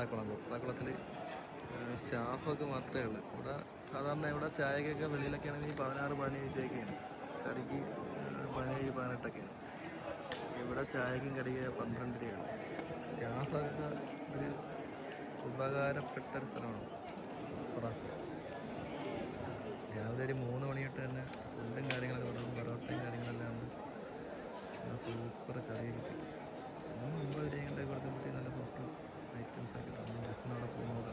കൊപ്രാക്കുളം കൊപ്രാക്കുളത്തിൽ സ്റ്റാഫൊക്കെ മാത്രമേ ഉള്ളൂ. ഇവിടെ സാധാരണ ഇവിടെ ചായക്കൊക്കെ വെളിയിലൊക്കെ ആണെങ്കിൽ പതിനാറ് പതിനേഴ് രൂപയൊക്കെയാണ് കടിക്ക് പതിനേഴ് പതിനെട്ടൊക്കെയാണ്. ഇവിടെ ചായക്കും കടിക്ക് പന്ത്രണ്ട് രൂപയാണ് സ്റ്റാഫൊക്കെ ഒരു ഉപകാരപ്പെട്ട ഒരു സ്ഥലമാണ് കൊപ്ര രാവിലെ ഒരു മൂന്ന് മണി തൊട്ട് തന്നെ ഫുഡും കാര്യങ്ങളൊക്കെ തുടങ്ങും പൊറോട്ടയും കാര്യങ്ങളെല്ലാം ഉണ്ട് നല്ല സൂപ്പർ കറി കിട്ടി മൂന്ന് ഒമ്പത് രൂപ കൊണ്ട് കൊടുക്കുമ്പോഴത്തേക്ക് നല്ല സൂപ്പർ ഐറ്റംസ് ഒക്കെ കിട്ടും ജസ്റ്റ് അവിടെ പോകുന്നത്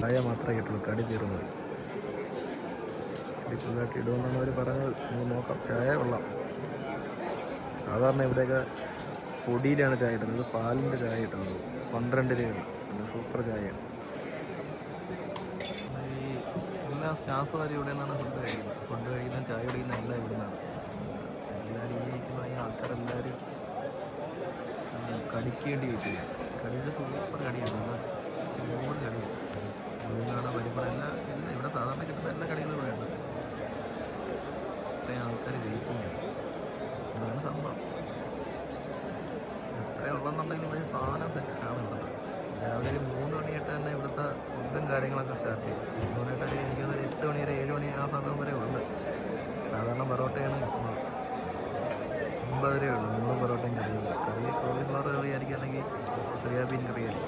ചായ മാത്രമേ കിട്ടുള്ളൂ. കടി തീർന്നു കടി പുതുതായിട്ട് ഇടുമെന്നാണ് അവർ പറഞ്ഞത്. നമുക്ക് നോക്കാം. ചായ കൊള്ളാം. സാധാരണ ഇവിടെയൊക്കെ പൊടിയിലാണ് ചായ ഇട്ടുന്നത് പാലിന്റെ ചായ ഇട്ടുന്നത് പന്ത്രണ്ട് രൂപയാണ് സൂപ്പർ ചായയാണ്. ഈ എല്ലാ സ്റ്റാഫുകാരും ഇവിടെ നിന്നാണ് ഫുഡ് കഴിക്കുന്നത്. ഫുഡ് കഴിക്കുന്ന ചായ കുടിക്കുന്ന എല്ലാം ഇവിടെ നിന്നാണ്. എല്ലാവരും ഈ ഇരിക്കുന്ന ഈ ആൾക്കാരെല്ലാവരും കടിക്കേണ്ടി വെയിറ്റ് കടിയുടെ സൂപ്പർ കടിയാണ്. ചൂട് കടിയാണ് ഉഴുന്നാണ് പരിപ്പട എല്ലാ എല്ലാം ഇവിടെ സാധാരണ കിട്ടുന്ന എല്ലാ കടികളും ഇവിടെ ഉണ്ട് ഇത്രയും ആൾക്കാർ ജയിക്കുന്നുണ്ട് അതാണ് സംഭവം എത്രയും ഉള്ളെന്നുണ്ടെങ്കിൽ ഇവിടെ സാധനം സെറ്റാണ് ഇവിടെ രാവിലെ ഒരു മൂന്ന് മണിയായിട്ട് തന്നെ ഇവിടുത്തെ ഫുഡും കാര്യങ്ങളൊക്കെ സ്റ്റാർട്ട് ചെയ്യും മൂന്ന് മണിയായിട്ട് ഒരു എനിക്കൊന്ന് ഒരു എട്ട് മണി വരെ ഏഴ് മണി ആ സമയം വരെ ഉണ്ട് സാധാരണ പൊറോട്ടയാണ് കിട്ടുന്നത് ഒമ്പത് രൂപയേ ഉള്ളൂ മൂന്ന് പൊറോട്ടയും കറിയും കറി കോളിഫ്ലവർ കറി ആയിരിക്കും അല്ലെങ്കിൽ സോയാബീൻ കറി ആയിരിക്കും അത്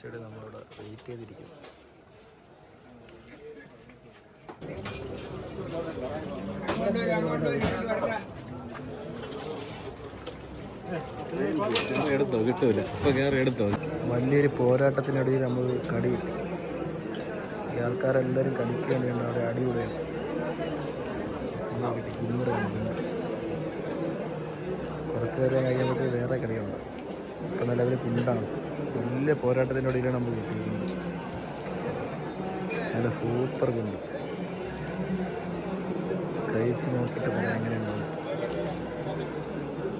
ഇരുന്ന് നമ്മളോട് വെയിറ്റ് ചെയ്തിരിക്കുന്നു. എടുത്തോ കിട്ടൂല. ഇപ്പൊ കയറി എടുത്തോ? വലിയൊരു പോരാട്ടത്തിനിടയിൽ നമ്മൾ കടി കിട്ടി ഈ ആൾക്കാരെല്ലാവരും കടിക്കാൻ വേണ്ട അവരെ അടിപൊളിയാണ് കുറച്ചു കുറച്ച് നേരം കഴിയുമ്പോഴത്തേക്ക് വേറെ കടിയുണ്ട്. ഇപ്പം നിലവിൽ കുണ്ടാണ്. വലിയ പോരാട്ടത്തിന്റെ ഇടയിലാണ് നമ്മൾ കിട്ടിയിരിക്കുന്നത്. നല്ല സൂപ്പർ കുണ്ട്. കഴിച്ച് നോക്കിയിട്ട് പറയാം എങ്ങനെയുണ്ട്?